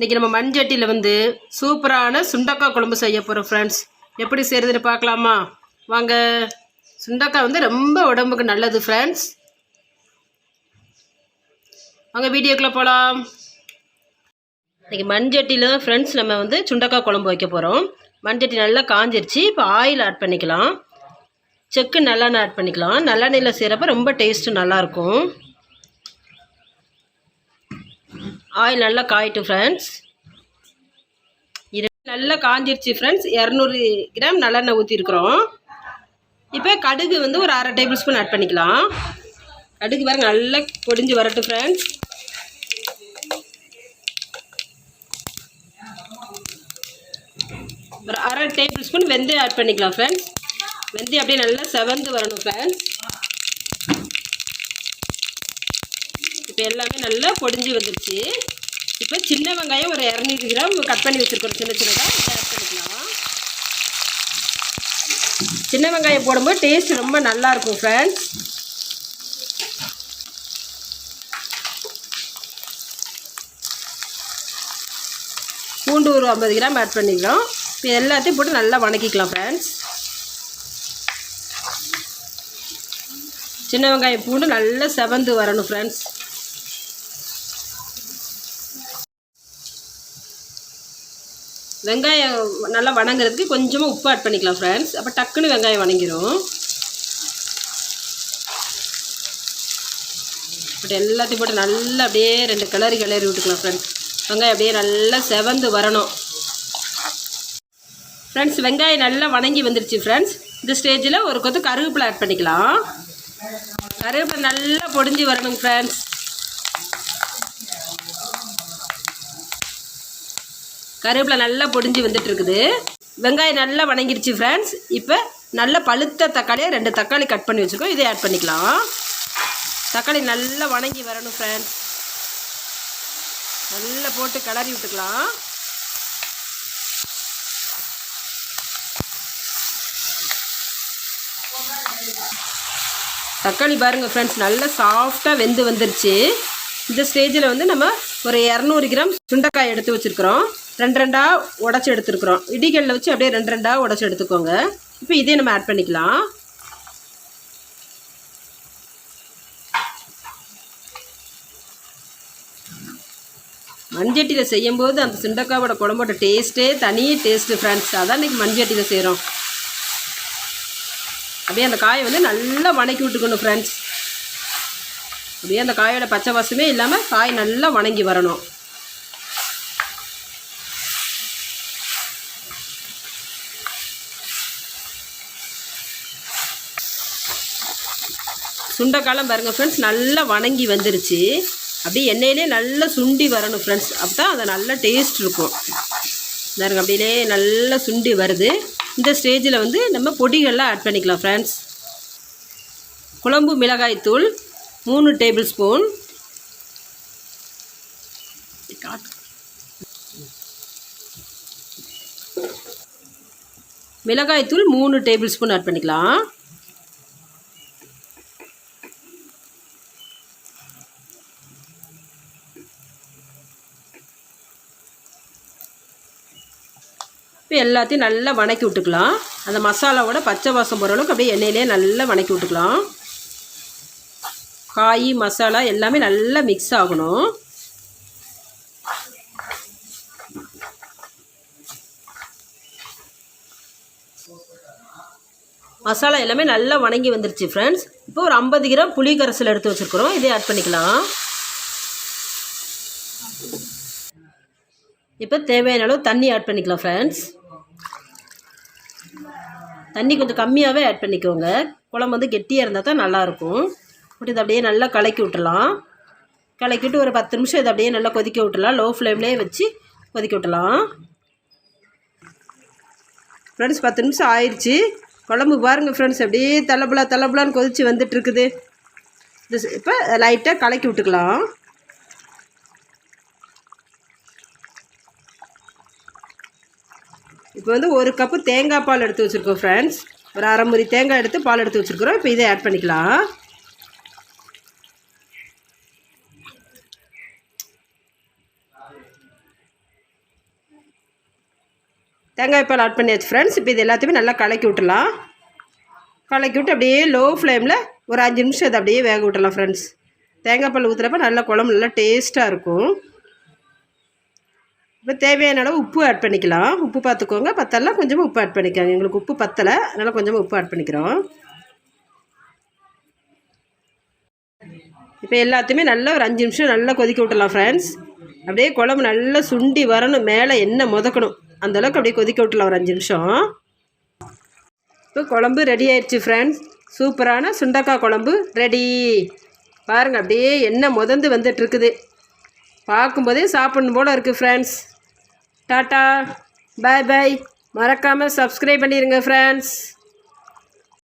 இன்றைக்கி நம்ம மண்சட்டியில் வந்து சூப்பரான சுண்டக்காய் குழம்பு செய்ய போகிறோம் ஃப்ரெண்ட்ஸ் எப்படி செய்கிறதுன்னு பார்க்கலாமா? வாங்க. சுண்டக்காய் வந்து ரொம்ப உடம்புக்கு நல்லது ஃப்ரெண்ட்ஸ் வாங்க வீடியோக்குள்ளே போகலாம் இன்றைக்கி மண்சட்டியில் ஃப்ரெண்ட்ஸ் நம்ம வந்து சுண்டக்காய் குழம்பு வைக்க போகிறோம் மண்சட்டி நல்லா காஞ்சிருச்சு. இப்போ ஆயில் ஆட் பண்ணிக்கலாம். செக்கு நல்லெண்ணெய் ஆட் பண்ணிக்கலாம். நல்லெண்ணெயில் செய்கிறப்ப ரொம்ப டேஸ்ட்டு நல்லாயிருக்கும் ஆயில் நல்லா காயிட்டு ஃப்ரெண்ட்ஸ் நல்லா காஞ்சிருச்சு ஃப்ரெண்ட்ஸ் இரநூறு கிராம் நல்லெண்ணெய் ஊற்றிருக்குறோம் இப்போ கடுகு வந்து ஒரு அரை டேபிள் ஸ்பூன் ஆட் பண்ணிக்கலாம். கடுகு பாருங்க நல்லா பொடிஞ்சு வரட்டும் ஃப்ரெண்ட்ஸ் ஒரு அரை டேபிள் ஸ்பூன் வெந்தயம் ஆட் பண்ணிக்கலாம் ஃப்ரெண்ட்ஸ் வெந்தயம் அப்படியே நல்லா செவந்து வரணும் ஃப்ரெண்ட்ஸ் இப்போ எல்லாமே நல்லா பொடிஞ்சு வந்துருச்சு. இப்போ சின்ன வெங்காயம் ஒரு இரநூறு கிராம் கட் பண்ணி வச்சுருக்கோம் சின்ன சின்னதாக ஆட் பண்ணிக்கலாம். சின்ன வெங்காயம் போடும்போது டேஸ்ட் ரொம்ப நல்லாயிருக்கும் ஃப்ரெண்ட்ஸ் பூண்டு ஒரு ஐம்பது கிராம் ஆட் பண்ணிக்கிறோம். இப்போ எல்லாத்தையும் போட்டு நல்லா வணக்கிக்கலாம் ஃப்ரெண்ட்ஸ் சின்ன வெங்காயம் பூண்டு நல்லா செவந்து வரணும் ஃப்ரெண்ட்ஸ் வெங்காயம் நல்லா வணங்குறதுக்கு கொஞ்சமாக உப்பு ஆட் பண்ணிக்கலாம் ஃப்ரெண்ட்ஸ் அப்போ டக்குன்னு வெங்காயம் வணங்கிடும் பட் எல்லாத்தையும் போட்டு நல்லா அப்படியே ரெண்டு கிளறி கிளறி விட்டுக்கலாம் ஃப்ரெண்ட்ஸ் வெங்காயம் அப்படியே நல்லா செவந்து வரணும். ஃப்ரெண்ட்ஸ் வெங்காயம் நல்லா வணங்கி வந்துருச்சு ஃப்ரெண்ட்ஸ் இந்த ஸ்டேஜில் ஒரு கொத்து கருவேப்பிலை ஆட் பண்ணிக்கலாம். கருவேப்பிலை நல்லா பொடிஞ்சு வரணும் ஃப்ரெண்ட்ஸ் கருவேப்பிலை நல்லா பொடிஞ்சு வந்துட்டு இருக்குது வெங்காயம் நல்லா வணங்கிருச்சு ஃப்ரெண்ட்ஸ் இப்போ நல்ல பழுத்த தக்காளியை ரெண்டு தக்காளி கட் பண்ணி வச்சுருக்கோம். இதை ஆட் பண்ணிக்கலாம். தக்காளி நல்லா வணங்கி வரணும் ஃப்ரெண்ட்ஸ் நல்லா போட்டு கிளறி விட்டுக்கலாம். தக்காளி பாருங்கள் ஃப்ரெண்ட்ஸ் நல்லா சாஃப்டாக வெந்து வந்துருச்சு. இந்த ஸ்டேஜில் வந்து நம்ம ஒரு இரநூறு கிராம் சுண்டைக்காய் எடுத்து வச்சுருக்குறோம். ரெண்டு ரெண்டாக உடச்சி எடுத்துருக்குறோம். இடிகளில் வச்சு அப்படியே ரெண்டு ரெண்டாக உடச்சி எடுத்துக்கோங்க. இப்போ இதே நம்ம ஆட் பண்ணிக்கலாம். மண்சட்டியில் செய்யும்போது அந்த சுண்டக்காவோட குழம்போட டேஸ்ட்டே தனி டேஸ்ட்டு ஃப்ரெண்ட்ஸ் அதான் இன்றைக்கி மண்சட்டியில் செய்கிறோம் அப்படியே அந்த காயை வந்து நல்லா வணக்கி விட்டுக்கணும் ஃப்ரெண்ட்ஸ் அப்படியே அந்த காயோட பச்சை வாசமே இல்லாமல் காய் நல்லா வணங்கி வரணும். சுண்டைக்காலம் பாருங்கள் ஃப்ரெண்ட்ஸ் நல்லா வணங்கி வந்துருச்சு. அப்படியே எண்ணெயிலே நல்லா சுண்டி வரணும் ஃப்ரெண்ட்ஸ் அப்போ தான் அது நல்ல டேஸ்ட் இருக்கும். பாருங்கள் அப்படியே நல்லா சுண்டி வருது. இந்த ஸ்டேஜில் வந்து நம்ம பொடிகள்லாம் ஆட் பண்ணிக்கலாம் ஃப்ரெண்ட்ஸ் குழம்பு மிளகாய் தூள் மூணு டேபிள் ஸ்பூன். மிளகாய் தூள் மூணு டேபிள் ஸ்பூன் ஆட் பண்ணிக்கலாம். இப்போ எல்லாத்தையும் நல்லா வணக்கி விட்டுக்கலாம். அந்த மசாலாவோட பச்சை வாசம் போகிற அளவுக்கு அப்படியே எண்ணெயிலே நல்லா வணக்கி விட்டுக்கலாம். காய் மசாலா எல்லாமே நல்லா மிக்ஸ் ஆகணும். மசாலா எல்லாமே நல்லா வணங்கி வந்துருச்சு ஃப்ரெண்ட்ஸ் இப்போ ஒரு ஐம்பது கிராம் புளி கரைசல் எடுத்து வச்சுருக்குறோம். இதே ஆட் பண்ணிக்கலாம். இப்போ தேவையான அளவு தண்ணி ஆட் பண்ணிக்கலாம் ஃப்ரெண்ட்ஸ் தண்ணி கொஞ்சம் கம்மியாகவே ஆட் பண்ணிக்கோங்க. குழம்பு வந்து கெட்டியாக இருந்தால் தான் நல்லாயிருக்கும் போட்டு இதை அப்படியே நல்லா கலக்கி விட்டுலாம் கலக்கிட்டு ஒரு பத்து நிமிஷம் இதை அப்படியே நல்லா கொதிக்க விட்டுலாம் லோ ஃப்ளேம்லேயே வச்சு கொதிக்க விட்டுலாம் ஃப்ரெண்ட்ஸ் பத்து நிமிஷம் ஆயிடுச்சு. குழம்பு பாருங்கள் ஃப்ரெண்ட்ஸ் அப்படியே தலைப்புலா தலைப்புலான்னு கொதித்து வந்துட்டுருக்குது. இது இப்போ லைட்டாக கலக்கி விட்டுக்கலாம். இப்போ வந்து ஒரு கப்பு தேங்காய் பால் எடுத்து வச்சுருக்கோம் ஃப்ரெண்ட்ஸ் ஒரு அரை முறி தேங்காய் எடுத்து பால் எடுத்து வச்சுருக்குறோம். இப்போ இதை ஆட் பண்ணிக்கலாம். தேங்காய் பால் ஆட் பண்ணியாச்சு ஃப்ரெண்ட்ஸ் இப்போ இது எல்லாத்தையுமே நல்லா கலக்கி விட்டுலாம் கலக்கி விட்டு அப்படியே லோ ஃப்ளேமில் ஒரு அஞ்சு நிமிஷம் அதை அப்படியே வேக விட்டுலாம் ஃப்ரெண்ட்ஸ் தேங்காய் பால் ஊற்றுறப்ப நல்லா குழம்பு நல்லா டேஸ்ட்டாக இருக்கும். இப்போ தேவையான அளவு உப்பு ஆட் பண்ணிக்கலாம். உப்பு பார்த்துக்கோங்க. பத்தலாம் கொஞ்சமாக உப்பு ஆட் பண்ணிக்கோங்க. எங்களுக்கு உப்பு பத்தலை. அதனால் கொஞ்சமாக உப்பு ஆட் பண்ணிக்கிறோம். இப்போ எல்லாத்தையுமே நல்லா ஒரு அஞ்சு நிமிஷம் நல்லா கொதிக்க விட்டலாம் ஃப்ரெண்ட்ஸ் அப்படியே குழம்பு நல்லா சுண்டி வரணும். மேலே எண்ணெய் முதக்கணும். அந்தளவுக்கு அப்படியே கொதிக்க விட்டுலாம் ஒரு அஞ்சு நிமிஷம். இப்போ குழம்பு ரெடி ஆயிடுச்சு ஃப்ரெண்ட்ஸ் சூப்பரான சுண்டக்காய் குழம்பு ரெடி பாருங்கள் அப்படியே எண்ணெய் முதந்து வந்துட்டுருக்குது. பார்க்கும்போதே சாப்பிடணும் போல் இருக்குது ஃப்ரெண்ட்ஸ் டாட்டா. பாய் பாய் மறக்காமல் சப்ஸ்கிரைப் பண்ணிடுங்க ஃப்ரெண்ட்ஸ்